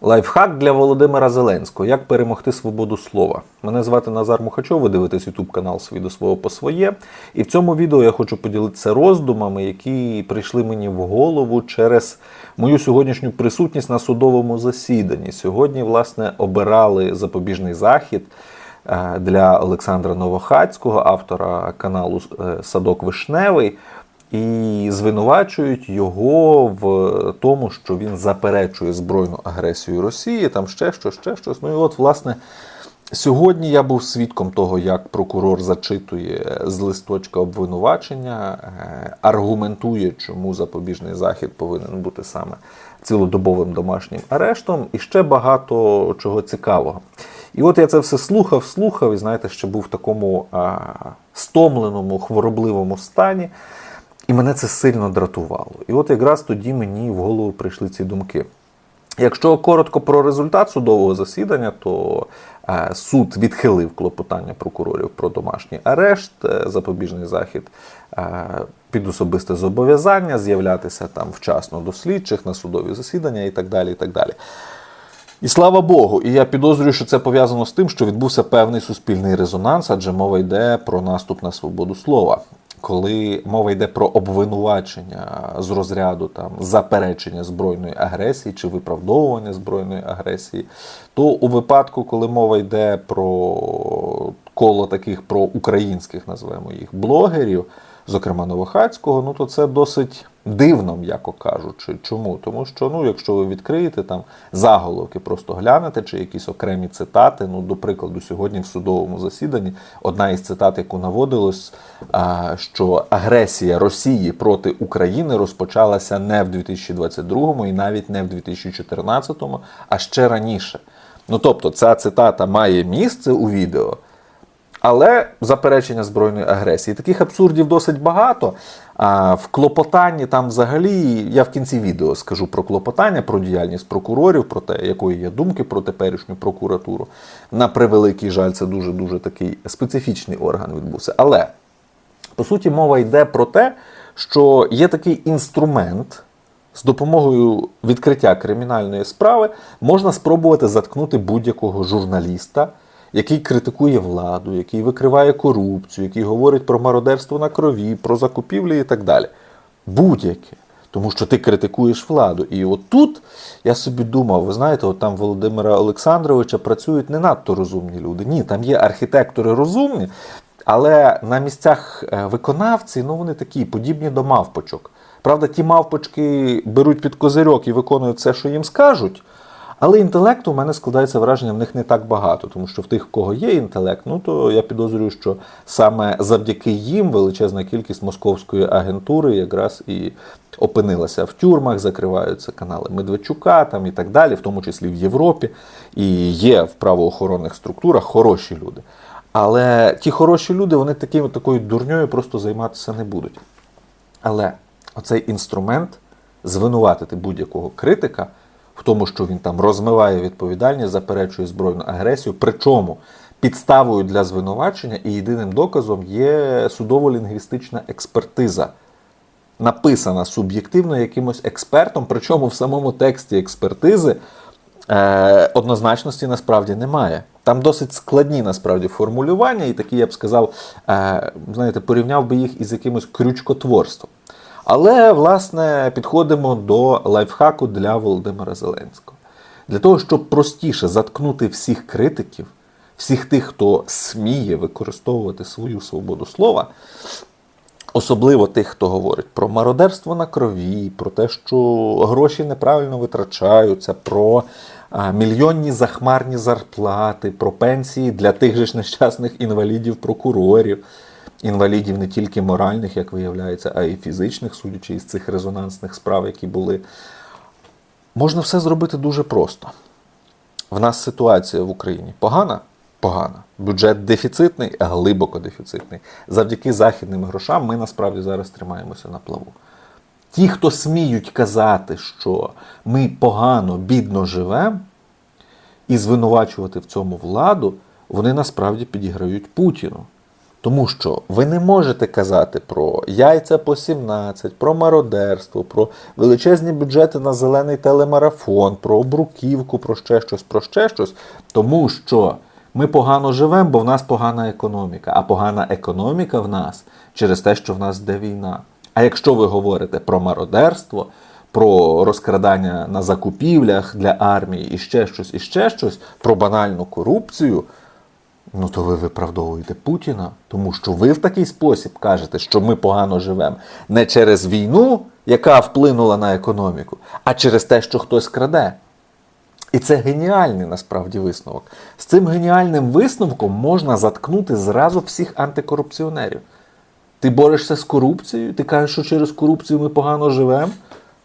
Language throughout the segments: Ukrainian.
Лайфхак для Володимира Зеленського. Як перемогти свободу слова? Мене звати Назар Мухачов, ви дивитесь YouTube канал «Свій до свого по своє. І в цьому відео я хочу поділитися роздумами, які прийшли мені в голову через мою сьогоднішню присутність на судовому засіданні. Сьогодні, власне, обирали запобіжний захід е, для Олександра Новохацького, автора каналу е, Садок Вишневий. І звинувачують його в тому, що він заперечує збройну агресію Росії, там ще щось, ще щось. Ну і от, власне, сьогодні я був свідком того, як прокурор зачитує з листочка обвинувачення, е, аргументує, чому запобіжний захід повинен бути саме цілодобовим домашнім арештом, і ще багато чого цікавого. І от я це все слухав, слухав, і знаєте, ще був в такому а, стомленому, хворобливому стані. І мене це сильно дратувало. І от якраз тоді мені в голову прийшли ці думки. Якщо коротко про результат судового засідання, то е, суд відхилив клопотання прокурорів про домашній арешт, е, запобіжний захід е, під особисте зобов'язання, з'являтися там вчасно до слідчих на судові засідання і так далі. І так далі. І слава Богу, і я підозрюю, що це пов'язано з тим, що відбувся певний суспільний резонанс, адже мова йде про наступ на свободу слова. Коли мова йде про обвинувачення з розряду там заперечення збройної агресії чи виправдовування збройної агресії, то у випадку, коли мова йде про коло таких проукраїнських, називаємо їх блогерів, зокрема Новохацького, ну то це досить дивно, м'яко кажучи. Чому? Тому що ну, якщо ви відкриєте там заголовки, просто глянете, чи якісь окремі цитати. Ну, до прикладу, сьогодні в судовому засіданні одна із цитат, яку наводилось, що агресія Росії проти України розпочалася не в 2022 і навіть не в 2014, а ще раніше. Ну тобто, ця цитата має місце у відео. Але заперечення збройної агресії. Таких абсурдів досить багато. А в клопотанні там взагалі я в кінці відео скажу про клопотання, про діяльність прокурорів, про те, якої є думки про теперішню прокуратуру. На превеликий жаль, це дуже дуже такий специфічний орган відбувся. Але по суті мова йде про те, що є такий інструмент. З допомогою відкриття кримінальної справи можна спробувати заткнути будь-якого журналіста, який критикує владу, який викриває корупцію, який говорить про мародерство на крові, про закупівлі і так далі. Будь-яке. Тому що ти критикуєш владу. І от тут я собі думав, ви знаєте, от там Володимира Олександровича працюють не надто розумні люди. Ні, там є архітектори розумні, але на місцях е, виконавці ну, вони такі подібні до мавпочок. Правда, ті мавпочки беруть під козирьок і виконують все, що їм скажуть. Але інтелекту у мене складається враження, в них не так багато, тому що в тих, в кого є інтелект, ну то я підозрюю, що саме завдяки їм величезна кількість московської агентури якраз і опинилася в тюрмах, закриваються канали Медведчука там і так далі, в тому числі в Європі. І є в правоохоронних структурах хороші люди. Але ті хороші люди, вони такими такою дурньою просто займатися не будуть. Але оцей інструмент звинуватити будь-якого критика в тому, що він там розмиває відповідальність, заперечує збройну агресію. Причому підставою для звинувачення і єдиним доказом є судово-лінгвістична експертиза, написана суб'єктивно якимось експертом, причому в самому тексті експертизи е, однозначності насправді немає. Там досить складні насправді формулювання, і такі, я б сказав, е, знаєте, порівняв би їх із якимось крючкотворством. Але, власне, підходимо до лайфхаку для Володимира Зеленського. Для того, щоб простіше заткнути всіх критиків, всіх тих, хто сміє використовувати свою свободу слова, особливо тих, хто говорить про мародерство на крові, про те, що гроші неправильно витрачаються, про мільйонні захмарні зарплати, про пенсії для тих же ж нещасних інвалідів-прокурорів інвалідів не тільки моральних, як виявляється, а й фізичних, судячи із цих резонансних справ, які були. Можна все зробити дуже просто. В нас ситуація в Україні погана? Погана. Бюджет дефіцитний, глибоко дефіцитний. Завдяки західним грошам ми насправді зараз тримаємося на плаву. Ті, хто сміють казати, що ми погано, бідно живемо, і звинувачувати в цьому владу, вони насправді підіграють Путіну. Тому що ви не можете казати про яйця по 17, про мародерство, про величезні бюджети на зелений телемарафон, про обруківку, про ще щось, про ще щось, тому що ми погано живемо, бо в нас погана економіка. А погана економіка в нас через те, що в нас йде війна. А якщо ви говорите про мародерство, про розкрадання на закупівлях для армії і ще щось, і ще щось, про банальну корупцію, ну то ви виправдовуєте Путіна, тому що ви в такий спосіб кажете, що ми погано живемо не через війну, яка вплинула на економіку, а через те, що хтось краде. І це геніальний насправді висновок. З цим геніальним висновком можна заткнути зразу всіх антикорупціонерів. Ти борешся з корупцією, ти кажеш, що через корупцію ми погано живемо.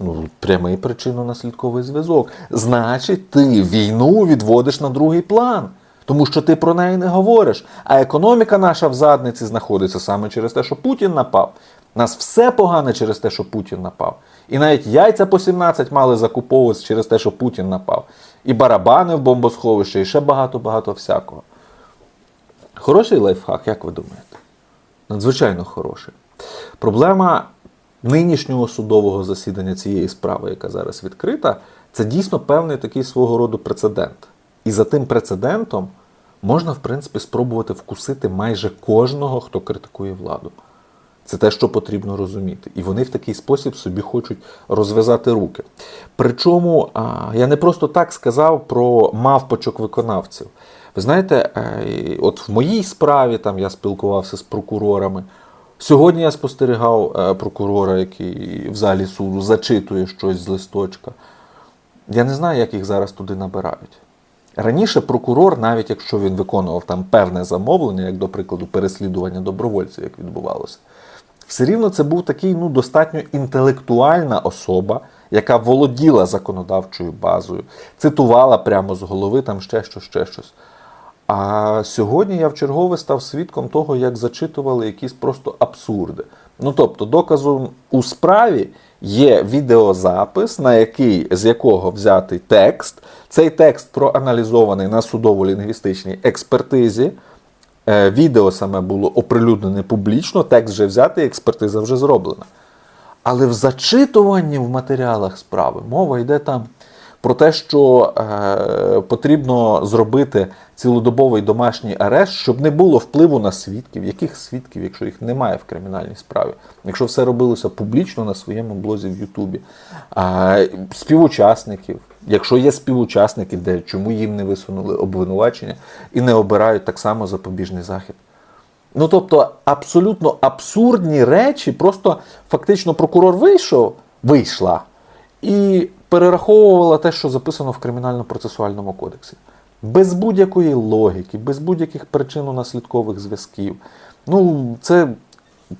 Ну, прямий причинно-наслідковий зв'язок. Значить, ти війну відводиш на другий план, тому що ти про неї не говориш. А економіка наша в задниці знаходиться саме через те, що Путін напав. Нас все погане через те, що Путін напав. І навіть яйця по 17 мали закуповуватися через те, що Путін напав. І барабани в бомбосховище, і ще багато-багато всякого. Хороший лайфхак, як ви думаєте? Надзвичайно хороший. Проблема нинішнього судового засідання цієї справи, яка зараз відкрита, це дійсно певний такий свого роду прецедент. І за тим прецедентом можна, в принципі, спробувати вкусити майже кожного, хто критикує владу. Це те, що потрібно розуміти. І вони в такий спосіб собі хочуть розв'язати руки. Причому я не просто так сказав про мавпочок виконавців. Ви знаєте, е, от в моїй справі там я спілкувався з прокурорами. Сьогодні я спостерігав е, прокурора, який в залі суду зачитує щось з листочка. Я не знаю, як їх зараз туди набирають. Раніше прокурор, навіть якщо він виконував там певне замовлення, як до прикладу, переслідування добровольців, як відбувалося, все рівно це був такий ну, достатньо інтелектуальна особа, яка володіла законодавчою базою, цитувала прямо з голови там ще щось, ще щось. А сьогодні я вчергове став свідком того, як зачитували якісь просто абсурди. Ну тобто, доказом у справі є відеозапис, на який, з якого взятий текст. Цей текст проаналізований на судово-лінгвістичній експертизі. Е, Відео саме було оприлюднене публічно, текст вже взятий, експертиза вже зроблена. Але в зачитуванні в матеріалах справи мова йде там про те, що е, потрібно зробити цілодобовий домашній арешт, щоб не було впливу на свідків. Яких свідків, якщо їх немає в кримінальній справі? Якщо все робилося публічно на своєму блозі в Ютубі, а, співучасників. Якщо є співучасники, де чому їм не висунули обвинувачення і не обирають так само запобіжний захід. Ну тобто абсолютно абсурдні речі, просто фактично прокурор вийшов, вийшла і перераховувала те, що записано в кримінально-процесуальному кодексі. Без будь-якої логіки, без будь-яких причинно-наслідкових зв'язків. Ну, це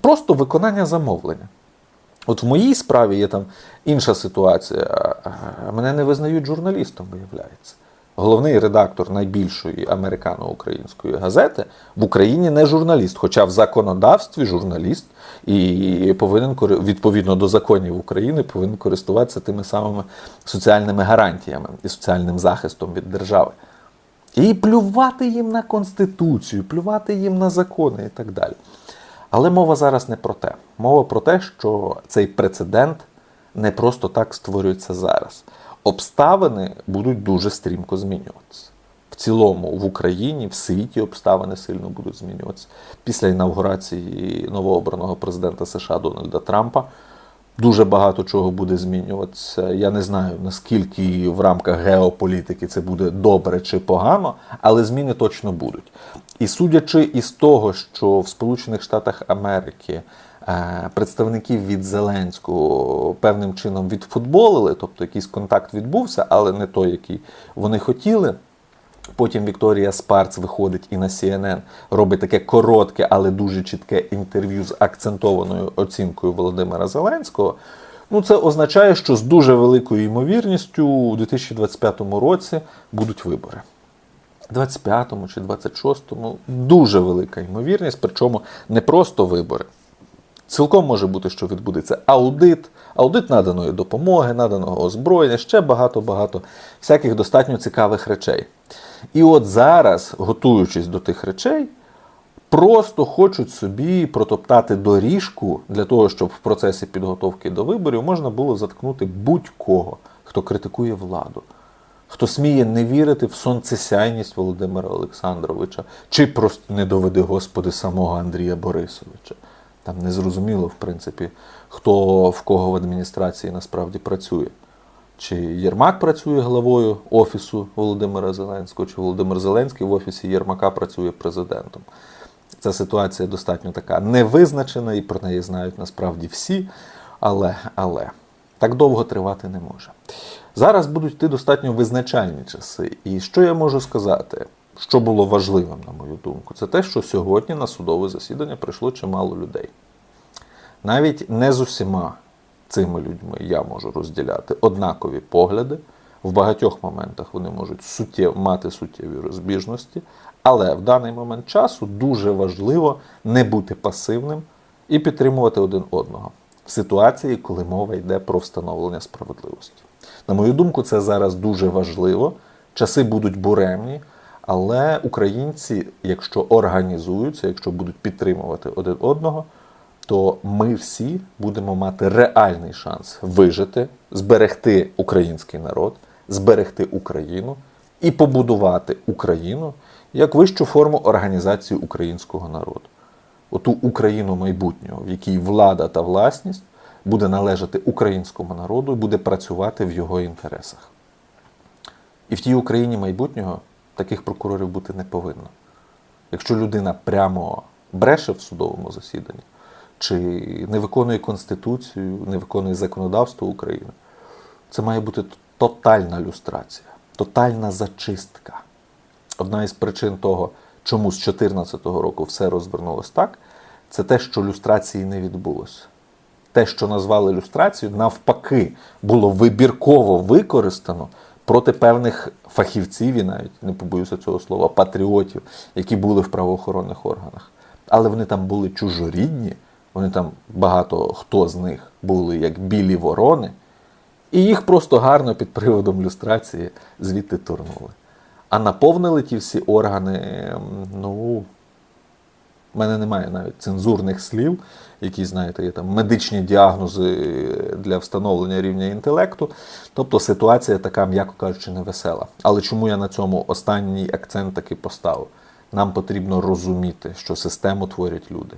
просто виконання замовлення. От в моїй справі є там інша ситуація. Мене не визнають журналістом, виявляється. Головний редактор найбільшої американо-української газети в Україні не журналіст, хоча в законодавстві журналіст і повинен відповідно до законів України повинен користуватися тими самими соціальними гарантіями і соціальним захистом від держави. І плювати їм на конституцію, плювати їм на закони і так далі. Але мова зараз не про те. Мова про те, що цей прецедент не просто так створюється зараз. Обставини будуть дуже стрімко змінюватися. В цілому в Україні, в світі обставини сильно будуть змінюватися. Після інавгурації новообраного президента США Дональда Трампа дуже багато чого буде змінюватися. Я не знаю наскільки в рамках геополітики це буде добре чи погано, але зміни точно будуть. І судячи із того, що в Сполучених Штатах Америки представників від Зеленського певним чином відфутболили, тобто якийсь контакт відбувся, але не той, який вони хотіли. Потім Вікторія Спарц виходить і на CNN робить таке коротке, але дуже чітке інтерв'ю з акцентованою оцінкою Володимира Зеленського. Ну, це означає, що з дуже великою ймовірністю у 2025 році будуть вибори. 25-му чи 26-му дуже велика ймовірність, причому не просто вибори. Цілком може бути, що відбудеться аудит, аудит наданої допомоги, наданого озброєння, ще багато-багато всяких достатньо цікавих речей. І от зараз, готуючись до тих речей, просто хочуть собі протоптати доріжку для того, щоб в процесі підготовки до виборів можна було заткнути будь-кого, хто критикує владу, хто сміє не вірити в сонцесяйність Володимира Олександровича, чи просто не доведи Господи самого Андрія Борисовича. Там не зрозуміло, в принципі, хто в кого в адміністрації насправді працює. Чи Єрмак працює главою офісу Володимира Зеленського, чи Володимир Зеленський в офісі Єрмака працює президентом. Ця ситуація достатньо така невизначена, і про неї знають насправді всі. Але, але так довго тривати не може. Зараз будуть йти достатньо визначальні часи. І що я можу сказати? Що було важливим, на мою думку, це те, що сьогодні на судове засідання прийшло чимало людей. Навіть не з усіма цими людьми я можу розділяти однакові погляди. В багатьох моментах вони можуть суттєв, мати суттєві розбіжності, але в даний момент часу дуже важливо не бути пасивним і підтримувати один одного в ситуації, коли мова йде про встановлення справедливості. На мою думку, це зараз дуже важливо. Часи будуть буремні, але українці, якщо організуються, якщо будуть підтримувати один одного, то ми всі будемо мати реальний шанс вижити, зберегти український народ, зберегти Україну і побудувати Україну як вищу форму організації українського народу. Оту Україну майбутнього, в якій влада та власність буде належати українському народу і буде працювати в його інтересах. І в тій Україні майбутнього таких прокурорів бути не повинно. Якщо людина прямо бреше в судовому засіданні, чи не виконує Конституцію, не виконує законодавство України, це має бути тотальна люстрація, тотальна зачистка. Одна із причин того, чому з 2014 року все розвернулось так, це те, що люстрації не відбулося. Те, що назвали люстрацією, навпаки, було вибірково використано проти певних фахівців, і навіть не побоюся цього слова, патріотів, які були в правоохоронних органах. Але вони там були чужорідні, вони там багато хто з них були як білі ворони, і їх просто гарно під приводом люстрації звідти турнули. А наповнили ті всі органи, ну, в мене немає навіть цензурних слів, які, знаєте, є там медичні діагнози для встановлення рівня інтелекту. Тобто ситуація така, м'яко кажучи, невесела. Але чому я на цьому останній акцент таки поставив? Нам потрібно розуміти, що систему творять люди.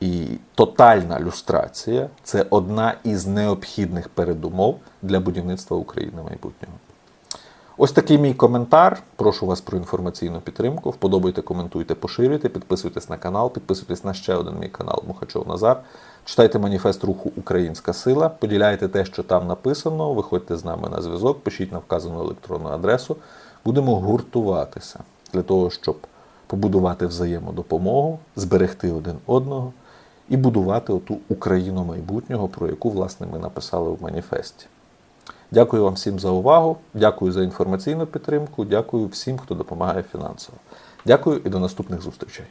І тотальна люстрація це одна із необхідних передумов для будівництва України майбутнього. Ось такий мій коментар. Прошу вас про інформаційну підтримку. Вподобайте, коментуйте, поширюйте, підписуйтесь на канал, підписуйтесь на ще один мій канал Мухачов Назар. Читайте маніфест руху Українська Сила, поділяйте те, що там написано. Виходьте з нами на зв'язок, пишіть на вказану електронну адресу. Будемо гуртуватися для того, щоб побудувати взаємодопомогу, зберегти один одного і будувати оту Україну майбутнього, про яку власне ми написали в маніфесті. Дякую вам всім за увагу. Дякую за інформаційну підтримку. Дякую всім, хто допомагає фінансово. Дякую і до наступних зустрічей.